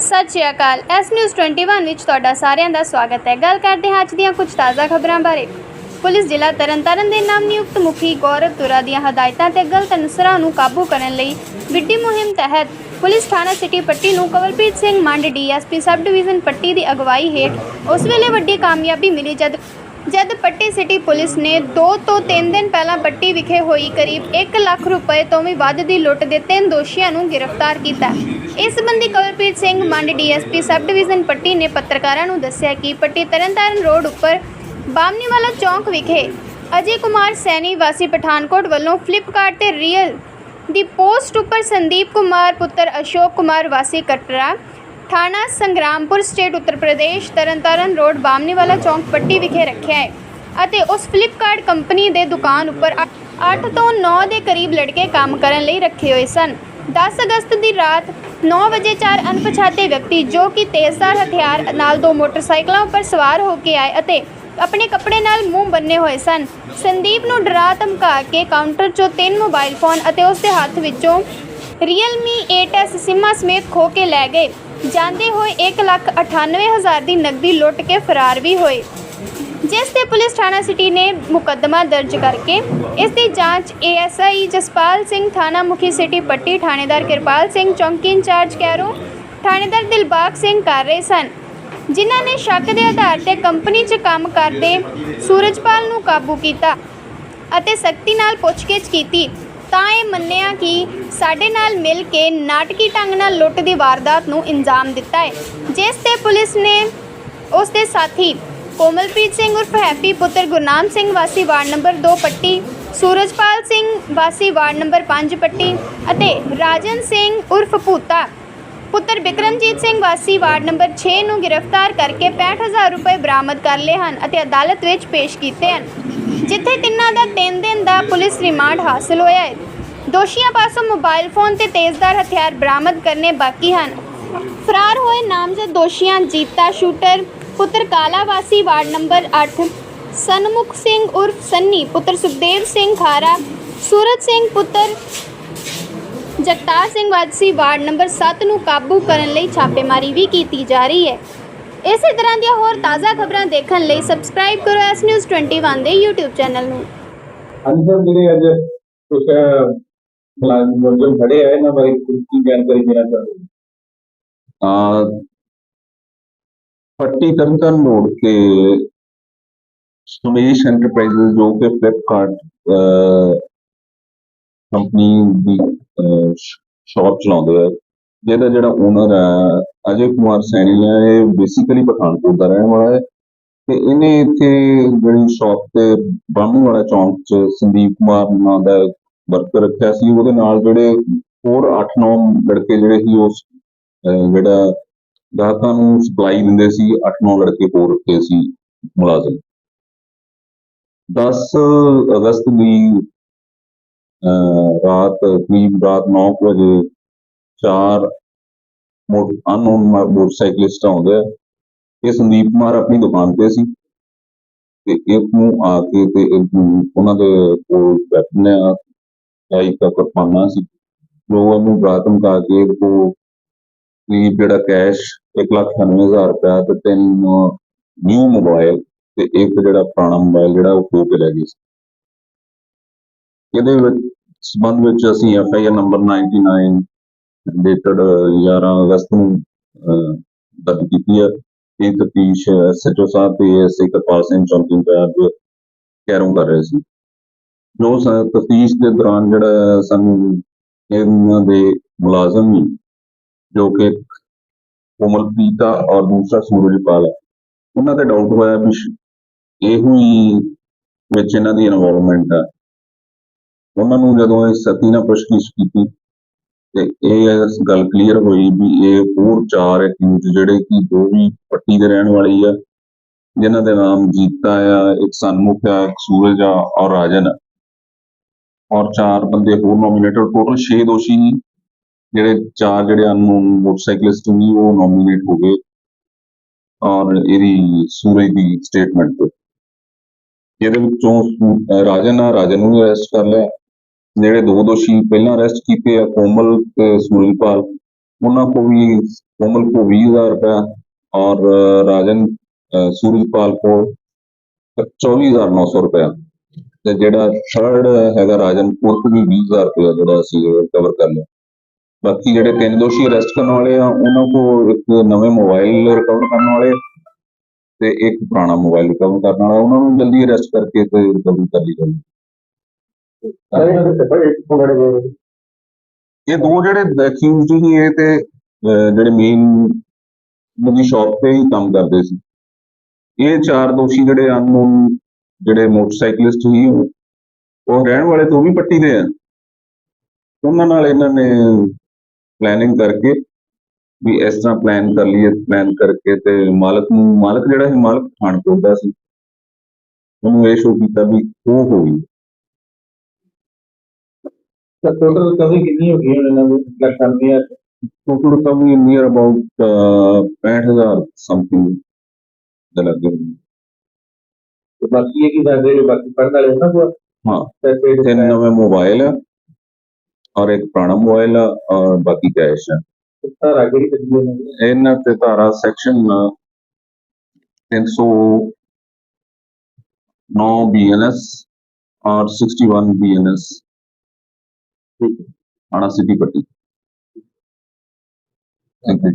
ਸਤਿ ਸ਼੍ਰੀ ਅਕਾਲ। S news 21 ਵਿੱਚ ਤੁਹਾਡਾ ਸਾਰਿਆਂ ਦਾ ਸਵਾਗਤ ਹੈ। ਗੱਲ ਕਰਦੇ ਹਾਂ ਅੱਜ ਦੀਆਂ ਕੁਝ ਤਾਜ਼ਾ ਖਬਰਾਂ ਬਾਰੇ। ਪੁਲਿਸ ਜ਼ਿਲ੍ਹਾ ਤਰਨਤਾਰਨ ਦੇ ਨਾਮ ਨਿਯੁਕਤ ਮੁਖੀ ਗੌਰਵ ਤੁਰਾ ਦੀਆਂ ਹਦਾਇਤਾਂ ਤੇ ਗਲਤ ਅਨਸਰਾਂ ਨੂੰ ਕਾਬੂ ਕਰਨ ਲਈ ਵਿੱਢੀ ਮੁਹਿੰਮ ਤਹਿਤ ਪੁਲਿਸ ਥਾਣਾ ਸਿਟੀ ਪੱਟੀ ਨੂੰ Kawalpreet Singh Mand DSP sub division Patti ਦੀ ਅਗਵਾਈ ਹੇਠ ਉਸ ਵੇਲੇ ਵੱਡੀ ਕਾਮਯਾਬੀ ਮਿਲੀ ਜਦ ਜਦ ਪੱਟੀ ਸਿਟੀ ਪੁਲਿਸ ਨੇ 2 ਤੋਂ 3 ਦਿਨ ਪਹਿਲਾਂ ਪੱਟੀ ਵਿਖੇ ਹੋਈ ਕਰੀਬ 1 ਲੱਖ ਰੁਪਏ ਤੋਂ ਵੀ ਵੱਧ ਦੀ ਲੁੱਟ ਦੇ ਤਿੰਨ ਦੋਸ਼ੀਆਂ ਨੂੰ ਗ੍ਰਿਫਤਾਰ ਕੀਤਾ। ਇਸ ਸੰਬੰਧੀ Kawalpreet Singh Mand DSP sub division Patti ਨੇ ਪੱਤਰਕਾਰਾਂ ਨੂੰ ਦੱਸਿਆ ਕਿ ਪੱਟੀ ਤਰਨਤਾਰਨ ਰੋਡ ਉੱਪਰ ਬਾਮਨੀਵਾਲਾ ਚੌਂਕ ਵਿਖੇ ਅਜੇ ਕੁਮਾਰ ਸੈਣੀ ਵਾਸੀ ਪਠਾਨਕੋਟ ਵੱਲੋਂ ਫਲਿੱਪਕਾਰਟ ਤੇ ਰੀਅਲ ਦੀ ਪੋਸਟ ਉੱਪਰ ਸੰਦੀਪ ਕੁਮਾਰ, ਪੁੱਤਰ ਅਸ਼ੋਕ ਕੁਮਾਰ ਵਾਸੀ ਕਟਰਾ ਥਾਣਾ ਸੰਗਰਾਮਪੁਰ ਸਟੇਟ ਉੱਤਰ ਪ੍ਰਦੇਸ਼ ਤਰਨਤਾਰਨ ਰੋਡ ਬਾਮਨੀਵਾਲਾ ਚੌਂਕ ਪੱਟੀ ਵਿਖੇ ਰੱਖਿਆ ਹੈ ਅਤੇ ਉਸ ਫਲਿੱਪਕਾਰਟ ਕੰਪਨੀ ਦੇ ਦੁਕਾਨ ਉੱਪਰ 8 ਤੋਂ 9 ਦੇ ਕਰੀਬ ਲੜਕੇ ਕੰਮ ਕਰਨ ਲਈ ਰੱਖੇ ਹੋਏ ਸਨ। 10 ਅਗਸਤ ਦੀ ਰਾਤ 9 ਵਜੇ ਚਾਰ ਅਣਪਛਾਤੇ ਵਿਅਕਤੀ ਜੋ ਕਿ ਤੇਜ਼ਧਾਰ ਹਥਿਆਰ ਨਾਲ ਦੋ ਮੋਟਰਸਾਈਕਲਾਂ ਉੱਪਰ ਸਵਾਰ ਹੋ ਕੇ ਆਏ ਅਤੇ ਆਪਣੇ ਕੱਪੜੇ ਨਾਲ ਮੂੰਹ ਬੰਨੇ ਹੋਏ ਸਨ। ਸੰਦੀਪ ਨੂੰ ਡਰਾ ਧਮਕਾ ਕੇ ਕਾਊਂਟਰ 'ਚੋਂ ਤਿੰਨ ਮੋਬਾਈਲ ਫੋਨ ਅਤੇ ਉਸ ਦੇ ਹੱਥ ਵਿੱਚੋਂ Realme 8s ਸਿਮਾਂ ਸਮੇਤ ਖੋ ਕੇ ਲੈ ਗਏ। ਜਾਂਦੇ ਹੋਏ 198000 ਦੀ ਨਕਦੀ ਲੁੱਟ ਕੇ ਫਰਾਰ ਵੀ ਹੋਏ। ਜਿਸ ਤੇ ਪੁਲਿਸ ਥਾਣਾ ਸਿਟੀ ਨੇ ਮੁਕੱਦਮਾ ਦਰਜ ਕਰਕੇ ਇਸ ਦੀ ਜਾਂਚ ਏਐਸਆਈ ਜਸਪਾਲ ਸਿੰਘ, ਥਾਣਾ ਮੁਖੀ ਸਿਟੀ ਪੱਟੀ, ਥਾਣੇਦਾਰ ਕਿਰਪਾਲ ਸਿੰਘ, ਚੌਂਕੀ ਇੰਚਾਰਜ ਕੈਰੋ, ਥਾਣੇਦਾਰ ਦਿਲਬਾਗ ਸਿੰਘ ਕਰ ਰਹੇ ਸਨ, ਜਿਨ੍ਹਾਂ ਨੇ ਸ਼ੱਕ ਦੇ ਆਧਾਰ ਤੇ ਕੰਪਨੀ 'ਚ ਕੰਮ ਕਰਦੇ ਸੂਰਜਪਾਲ ਨੂੰ ਕਾਬੂ ਕੀਤਾ ਅਤੇ ਸਖਤੀ ਨਾਲ ਪੁੱਛਗਿੱਛ ਕੀਤੀ। ਤਾਂ ਇਹ ਮੰਨਿਆ ਕਿ ਸਾਡੇ ਨਾਲ ਮਿਲ ਕੇ ਨਾਟਕੀ ਢੰਗ ਨਾਲ ਲੁੱਟ ਦੀ ਵਾਰਦਾਤ ਨੂੰ ਇੰਜਾਮ ਦਿੱਤਾ ਹੈ, ਜਿਸ ਤੇ ਪੁਲਿਸ ਨੇ ਉਸ ਦੇ ਸਾਥੀ ਕੋਮਲਪ੍ਰੀਤ ਸਿੰਘ ਉਰਫ ਹੈਪੀ ਪੁੱਤਰ ਗੁਰਨਾਮ ਸਿੰਘ ਵਾਸੀ ਵਾਰਡ ਨੰਬਰ 2 ਪੱਟੀ, ਸੂਰਜਪਾਲ ਸਿੰਘ ਵਾਸੀ ਵਾਰਡ ਨੰਬਰ 5 ਪੱਟੀ ਅਤੇ ਰਾਜਨ ਸਿੰਘ ਉਰਫ ਭੂਤਾ, ਪੁੱਤਰ ਬਿਕਰਮਜੀਤ ਸਿੰਘ ਵਾਸੀ ਵਾਰਡ ਨੰਬਰ 6 ਨੂੰ ਗ੍ਰਿਫਤਾਰ ਕਰਕੇ 65000 ਰੁਪਏ ਬਰਾਮਦ ਕਰ ਲਏ ਹਨ ਅਤੇ ਅਦਾਲਤ ਵਿੱਚ ਪੇਸ਼ ਕੀਤੇ ਹਨ। ਜਿੱਥੇ ਤਿੰਨਾਂ ਦਾ 3 ਦਿਨ ਦਾ ਪੁਲਿਸ ਰਿਮਾਂਡ ਹਾਸਲ ਹੋਇਆ ਹੈ। ਦੋਸ਼ੀਆਂ ਪਾਸੋਂ ਮੋਬਾਈਲ ਫੋਨ ਤੇ ਤੇਜ਼ਧਾਰ ਹਥਿਆਰ ਬਰਾਮਦ ਕਰਨੇ ਬਾਕੀ ਹਨ। ਫਰਾਰ ਹੋਏ ਨਾਮਜ਼ਦ ਦੋਸ਼ੀਆਂ ਜੀਤਾ ਸ਼ੂਟਰ, ਪੁੱਤਰ ਕਾਲਾ ਵਾਸੀ ਵਾਰਡ ਨੰਬਰ 8 ਸਨਮੁਖ ਸਿੰਘ ਉਰਫ ਸੰਨੀ, ਪੁੱਤਰ ਸੁਖਦੇਵ ਸਿੰਘ ਖਾਰਾ, ਸੂਰਜ ਸਿੰਘ ਪੁੱਤਰ ਜਗਤਾਰ ਸਿੰਘ ਵਾਸੀ, ਵਾਰਡ ਨੰਬਰ 7 ਨੂੰ ਕਾਬੂ ਕਰਨ ਲਈ ਛਾਪੇਮਾਰੀ ਵੀ ਕੀਤੀ ਜਾ ਰਹੀ ਹੈ। ਇਸੇ ਤਰ੍ਹਾਂ ਦੀਆਂ ਹੋਰ ਤਾਜ਼ਾ ਖਬਰਾਂ ਦੇਖਣ ਲਈ ਸਬਸਕ੍ਰਾਈਬ ਕਰੋ ਐਸ ਨਿਊਜ਼ 21 ਦੇ YouTube ਚੈਨਲ ਨੂੰ। ਹਾਂਜੀ ਸਰ ਜਿਹੜੇ ਅੱਜ ਕੁਝ ਮੁਲਾਜ਼ਮ ਖੜੇ ਆ ਇਹਨਾਂ ਬਾਰੇ ਕੁਝ ਕੀ ਜਾਣਕਾਰੀ ਦੇਣਾ ਚਾਹੁੰਦੇ ਹੋ ਆ ਪੱਟੀ ਤਰਨਤਾਰਨ ਰੋਡ ਤੇ ਸੁਮੇਸ਼ ਐਂਟਰਪ੍ਰਾਈਜ਼ਸ ਜੋ ਕਿ ਫਲਿੱਪਕਾਰਟ ਕੰਪਨੀ ਦੀ ਸ਼ਾਪ ਚਲਾਉਂਦੇ ਆ ਜਿਹਦਾ ਜਿਹੜਾ ਓਨਰ ਹੈ ਅਜੇ ਕੁਮਾਰ ਸੈਣੀ ਹੈ ਇਹ ਬੇਸਿਕਲੀ ਪਠਾਨਕੋਟ ਦਾ ਰਹਿਣ ਵਾਲਾ ਹੈ। ਤੇ ਇਹਨੇ ਇੱਥੇ ਜਿਹੜੀ ਸ਼ਾਪ ਤੇ ਬਾਹਮਣੀ ਵਾਲਾ ਚੌਂਕ 'ਚ ਸੰਦੀਪ ਕੁਮਾਰ ਨਾਂ ਦਾ ਵਰਕਰ ਰੱਖਿਆ ਸੀ। ਉਹਦੇ ਨਾਲ ਜਿਹੜੇ ਹੋਰ 8-9 ਲੜਕੇ ਜਿਹੜੇ ਸੀ ਉਸ ਜਿਹੜਾ ਗਾਹਕਾਂ ਨੂੰ ਸਪਲਾਈ ਦਿੰਦੇ ਸੀ 8-9 ਲੜਕੇ ਹੋਰ ਰੱਖੇ ਸੀ ਮੁਲਾਜ਼ਮ। 10 ਅਗਸਤ ਦੀ, ਅਹ, ਰਾਤ, ਕਰੀਬ ਰਾਤ 9 ਕੁ ਵਜੇ ਚਾਰ ਮੋਟ ਅਨਨੋਨ ਮੋਟਰਸਾਈਕਲਿਸਟ ਆਉਂਦੇ ਆ। ਇਹ ਸੰਦੀਪ ਕੁਮਾਰ ਆਪਣੀ ਦੁਕਾਨ ਤੇ ਸੀ ਤੇ ਇਹ ਨੂੰ ਆ ਕੇ ਤੇ ਇਹਨੂੰ ਉਹਨਾਂ ਦੇ ਕੋਲ ਬੈਠਨੇ ਆ। ਇੱਕ ਕਿਰਪਾਨਾਂ ਸੀ। ਜੋ ਉਹਨੂੰ ਰਾਤ ਧਮਕਾ ਕੇ ਇਹਦੇ ਵੀ ਜਿਹੜਾ ਕੈਸ਼ ਇੱਕ ਲੱਖ ਅਠਾਨਵੇਂ ਹਜ਼ਾਰ ਰੁਪਇਆ ਤੇ ਤਿੰਨ ਨਿਊ ਮੋਬਾਈਲ ਤੇ ਇੱਕ ਜਿਹੜਾ ਪੁਰਾਣਾ ਮੋਬਾਈਲ ਜਿਹੜਾ ਉਹ ਖੋਹ ਕੇ ਲੈ ਗਏ ਸੀ। ਇਹਦੇ ਵਿੱਚ ਸਬੰਧ ਵਿੱਚ ਅਸੀਂ F I R number 99 dated 11 ਅਗਸਤ ਨੂੰ ਅਹ, ਦਰਜ ਕੀਤੀ ਹੈ। ਇਹ ਤਫਤੀਸ਼ ਐਸਐਚਓ ਸਾਹਿਬ ਤੇ ਐਸਏ ਕਰਪਾਲ ਸਿੰਘ ਚੌਂਕੀ ਇੰਚਾਰਜ ਕੈਰੋਂ ਕਰ ਰਹੇ ਸੀ। ਜੋ ਤਫਤੀਸ਼ ਦੇ ਦੌਰਾਨ ਜਿਹੜਾ ਸਾਨੂੰ ਇਹਨਾਂ ਦੇ ਮੁਲਾਜ਼ਮ ਹੀ ਜੋ ਕਿ ਕੋਮਲਪ੍ਰੀਤ ਆ ਔਰ ਦੂਸਰਾ ਸੂਰਜਪਾਲ ਆ ਉਹਨਾਂ ਤੇ ਡਾਊਟ ਹੋਇਆ ਵੀ ਇਹੋ ਹੀ ਵਿੱਚ ਇਹਨਾਂ ਦੀ ਇਨਵੋਲਵਮੈਂਟ ਆ ਉਹਨਾਂ ਨੂੰ ਜਦੋਂ ਇਹ ਸਤੀ ਨਾਲ ਪੁੱਛਗਿੱਛ ਕੀਤੀ ਤੇ ਇਹ ਗੱਲ ਕਲੀਅਰ ਹੋਈ ਵੀ ਇਹ ਹੋਰ ਚਾਰ ਅਕਿਊਜ਼ ਜਿਹੜੇ ਕਿ ਦੋ ਵੀ ਪੱਟੀ ਦੇ ਰਹਿਣ ਵਾਲੇ ਆ, ਜਿਨ੍ਹਾਂ ਦੇ ਨਾਮ ਜੀਤਾ ਆ, ਇੱਕ ਸਨਮੁਖ ਆ, ਇੱਕ ਸੂਰਜ ਆ ਔਰ ਰਾਜਨ ਆ। ਔਰ ਚਾਰ ਬੰਦੇ ਹੋਰ ਨੋਮੀਨੇਟਡ ਟੋਟਲ 6 ਦੋਸ਼ੀ ਜਿਹੜੇ ਚਾਰ ਜਿਹੜੇ ਅਨਨੋਨ ਮੋਟਰਸਾਈਕਲਿਸਟ ਸੀ, ਉਹ ਨੋਮੀਨੇਟ ਹੋ ਗਏ। ਔਰ ਇਹਦੀ ਸੂਰਜ ਦੀ ਸਟੇਟਮੈਂਟ ਤੇ। ਇਹਦੇ ਵਿੱਚੋਂ ਰਾਜਨ ਆ, ਰਾਜਨ ਨੂੰ ਅਰੈਸਟ ਕਰ ਲਿਆ। ਜਿਹੜੇ ਦੋ ਦੋਸ਼ੀ ਪਹਿਲਾਂ ਅਰੈਸਟ ਕੀਤੇ ਆ, ਕੋਮਲ ਤੇ ਸੁਰਿੰਦਰਪਾਲ, ਉਹਨਾਂ ਕੋ ਵੀ ਕੋਮਲ ਕੋ 20000 ਰੁਪਏ ਔਰ ਰਾਜਨ ਸੂਰਜਪਾਲ ਕੋ 24900 ਰੁਪਏ ਤੇ ਜਿਹੜਾ ਥਰਡ ਹੈਗਾ ਰਾਜਨ ਕੋਲ ਵੀ 20000 ਰੁਪਏ ਜਿਹੜਾ ਅਸੀਂ ਕਵਰ ਕਰ ਲਿਆ। ਬਾਕੀ ਜਿਹੜੇ ਤਿੰਨ ਦੋਸ਼ੀ ਅਰੈਸਟ ਕਰਨ ਵਾਲੇ ਆ, ਉਹਨਾਂ ਕੋ ਇੱਕ ਨਵੇਂ ਮੋਬਾਈਲ ਰਿਕਵਰ ਕਰਨ ਵਾਲੇ ਤੇ ਇੱਕ ਪੁਰਾਣਾ ਮੋਬਾਈਲ ਰਿਕਵਰ ਕਰਨ ਵਾਲਾ, ਉਹਨਾਂ ਨੂੰ ਜਲਦੀ ਅਰੈਸਟ ਕਰਕੇ ਤੇ ਰਿਕਵਰ ਕਰ ਲਈ ਜਾਵੇ ਇਹ ਦੋ ਜਿਹੜੇ ਅਕਿਊਜ਼ਡ ਸੀ ਇਹ ਤੇ ਅਹ, ਜਿਹੜੇ ਮੇਨ ਦੀ ਸ਼ਾਪ ਤੇ ਹੀ ਕੰਮ ਕਰਦੇ ਸੀ। ਇਹ ਚਾਰ ਦੋਸ਼ੀ ਜਿਹੜੇ ਅਨਨੋਨ ਜਿਹੜੇ ਮੋਟਰਸਾਈਕਲਿਸਟ ਸੀ ਉਹ ਰਹਿਣ ਵਾਲੇ ਤੋਂ ਵੀ ਪੱਟੀ ਦੇ ਆ। ਉਹਨਾਂ ਨਾਲ ਇਹਨਾਂ ਨੇ ਪਲੈਨਿੰਗ ਕਰਕੇ ਵੀ ਇਸ ਤਰ੍ਹਾਂ ਪਲਾਨ ਕਰ ਲਈਏ ਪਲਾਨ ਕਰਕੇ ਤੇ ਮਾਲਕ ਨੂੰ ਮਾਲਕ ਜਿਹੜਾ ਸੀ ਮਾਲਕ ਪਠਾਨਕੋਟ ਦਾ ਸੀ। ਉਹਨੂੰ ਇਹ ਸ਼ੋਅ ਕੀਤਾ ਵੀ ਉਹ ਹੋ ਗਈ। ਤਾਂ ਟੋਟਲ ਕਵੀ ਕਿੰਨੀ ਹੋ ਗਈ ਹੁਣ ਇਹਨਾਂ ਦੀ? ਲੱਖਾਂ total recovery near about uh, 65000 something ਦੇ ਲੱਗੇ। ਤੇ ਬਾਕੀ ਇਹ ਕੀ ਦੱਸਦੇ ਜੋ ਬਾਕੀ ਪੜਨ ਵਾਲੇ ਉਹਨਾਂ ਕੋਲ? ਹਾਂ। ਪੈਸੇ ਤਿੰਨ ਨਵੇਂ ਮੋਬਾਈਲ ਔਰ ਇੱਕ ਪੁਰਾਣਾ ਮੋਬਾਈਲ ਔਰ ਬਾਕੀ ਕੈਸ਼ ਆ। ਸਾਰਾ ਕਿਹੜੀ ਉਹਨਾਂ ਦੀ? ਇਹਨਾਂ ਤੇ ਧਾਰਾ ਸੈਕਸ਼ਨ 309 ਬੀਐਨਐਸ ਔਰ 61 ਬੀਐਨਐਸ ਠੀਕ ਆਣਾ ਸਿਟੀ ਪੱਟੀ। Thank you